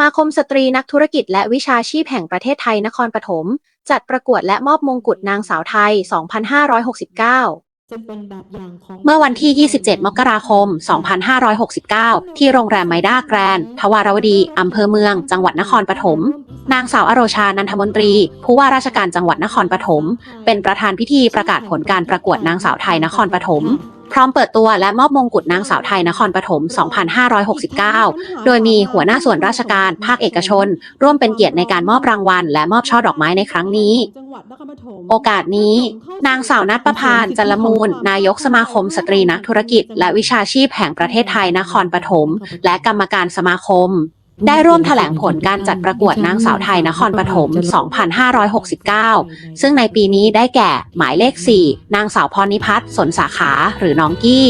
มาคมสตรีนักธุรกิจและวิชาชีพแห่งประเทศไทยนครปฐมจัดประกวดและมอบมงกุฎนางสาวไทย 2569เป็นแบบอย่างของเมื่อวันที่ 27 มกราคม 2569 ที่โรงแรมไมด้าแกรนด์ทวารวดี อำเภอเมือง จังหวัดนครปฐม นางสาวอโรชา นันทมนตรี ผู้ว่าราชการจังหวัดนครปฐม เป็นประธานพิธีประกาศผลการประกวดนางสาวไทยนครปฐม ร้อมเปิดตัวและมอบมงกุฎนางสาวไทยนครปฐม 2569 โดยมีหัวหน้าส่วนราชการภาคเอกชน ร่วมเป็นเกียรติในการมอบรางวัล และมอบช่อดอกไม้ในครั้งนี้ โอกาสนี้ นางสาวนัทประพานจันลมูล นายกสมาคมสตรีนักธุรกิจ และวิชาชีพแห่งประเทศไทยนครปฐม และกรรมการสมาคม ได้ร่วมแถลงผลการจัดประกวดนางสาวไทยนครปฐม 2569 ซึ่งในปีนี้ได้แก่หมายเลข 4 นางสาวพรนิพัฒน์สนสาขาหรือน้องกี้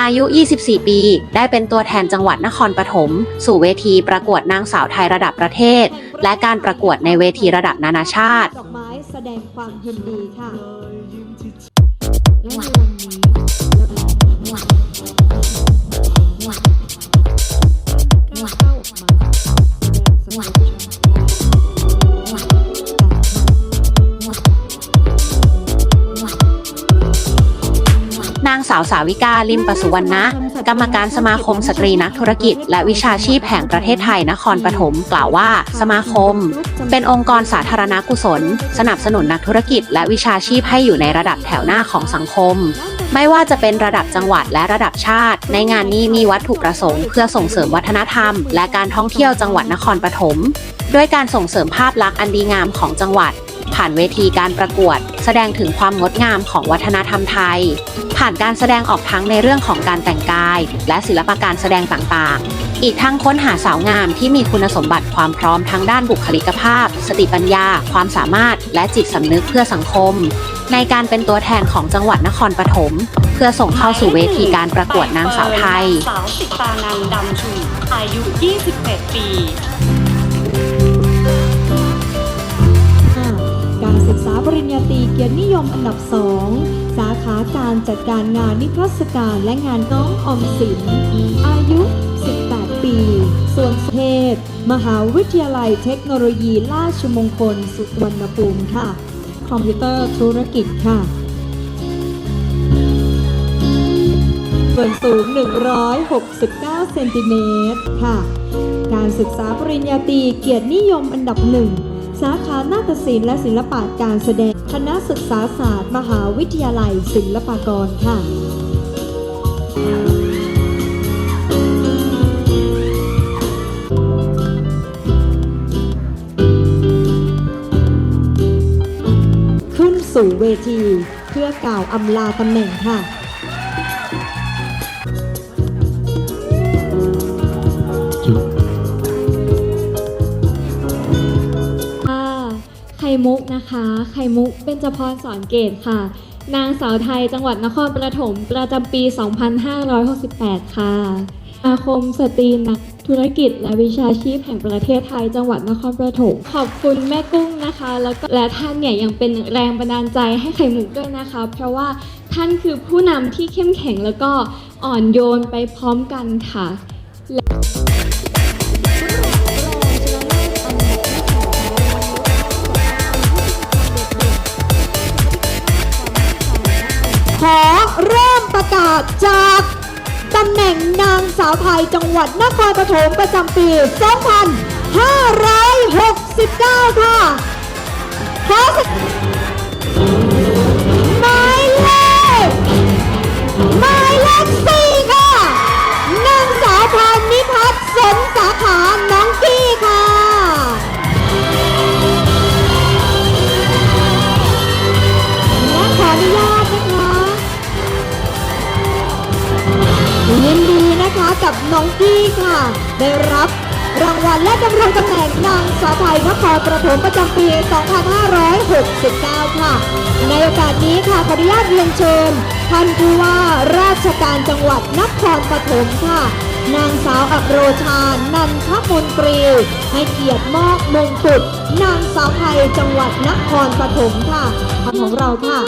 อายุ 24 ปี ได้เป็นตัวแทนจังหวัดนครปฐม สู่เวทีประกวดนางสาวไทยระดับประเทศ และการประกวดในเวทีระดับนานาชาติ ดอกไม้แสดงความยินดีค่ะและในวันางสาวสาวิกาลิมปสุวรรณะ กรรมการสมาคมสตรีนักธุรกิจ และวิชาชีพแห่งประเทศไทยนครปฐมกล่าวว่า สมาคม เป็นองค์กรสาธารณกุศล สนับสนุนนักธุรกิจ และวิชาชีพให้อยู่ในระดับแถวหน้าของสังคมไม่ว่าจะเป็นระดับจังหวัดและระดับชาติ ในงานนี้มีวัตถุประสงค์เพื่อส่งเสริมวัฒนธรรม และการท่องเที่ยวจังหวัดนครปฐมด้วยการส่งเสริมภาพลักษณ์อันดีงามของจังหวัด ผ่านเวทีการประกวด แสดงถึงความงดงามของวัฒนธรรมไทย ผ่านการแสดงออกทั้งในเรื่องของการแต่งกาย และศิลปะการแสดงต่างๆ อีกทั้งค้นหาสาวงามที่มีคุณสมบัติความพร้อมทั้งด้านบุคลิกภาพ สติปัญญา ความสามารถ และจิตสำนึกเพื่อสังคม ในการเป็นตัวแทนของจังหวัดนครปฐมเพื่อส่งเข้าสู่เวทีการประกวดนางสาวไทย สาวสิตานันดำชูอายุ 21 ปี ศึกษาปริญญาตรีเกียรตินิยมอันดับสองสาขาการจัดการงานนิทรรศการและงานน้องออมสิน อายุ 18 ปี ส่วนเพศมหาวิทยาลัยเทคโนโลยีราชมงคล สุวรรณภูมิค่ะ คอมพิวเตอร์ธุรกิจค่ะ ส่วนสูง 169 เซนติเมตรค่ะ การศึกษาปริญญาตรีเกียรตินิยมอันดับหนึ่ง สาขานาฏศิลป์และศิลปะการแสดง คณะศึกษาศาสตร์ มหาวิทยาลัยศิลปากรค่ะขึ้นสู่เวทีเพื่อกล่าวอำลาตำแหน่งค่ะ ไข่มุกนะคะ ไข่มุกเป็นจพรสอนเกตค่ะ นางสาวไทยจังหวัดนครปฐมประจำปี 2568 ค่ะสมาคมสตรีนักธุรกิจและวิชาชีพแห่งประเทศไทย จังหวัดนครปฐมขอบคุณแม่กุ้งนะคะ แล้วก็และท่านเนี่ยยังเป็นแรงบันดาลใจให้ไข่มุกด้วยนะคะ เพราะว่าท่านคือผู้นำที่เข้มแข็งแล้วก็อ่อนโยนไปพร้อมกันค่ะ ขอเริ่มประกาศจากตำแหน่งนางสาวไทยจังหวัดนครปฐมประจำปี 2569 ค่ะขอ กับน้องกี้ค่ะ ได้รับรางวัลและดำรงตำแหน่งนางสาวไทยนครปฐมประจำปี 2569 ค่ะ ในโอกาสนี้ค่ะขออนุญาตเรียนเชิญท่านผู้ว่าราชการจังหวัดนครปฐมค่ะ นางสาวอโรชา นันทมนตรี ให้เกียรติมอบมงกุฎนางสาวไทยจังหวัดนครปฐมค่ะคำของเราค่ะ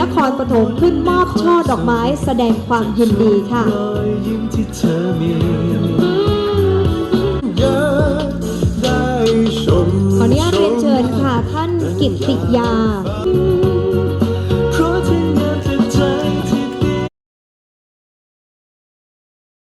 นครปฐมขึ้นมอบช่อดอกไม้แสดงความยินดีค่ะรอยยิ้มที่เธอมีอยากได้ชม ขออนุญาตเรียนเชิญค่ะท่านกิตติยา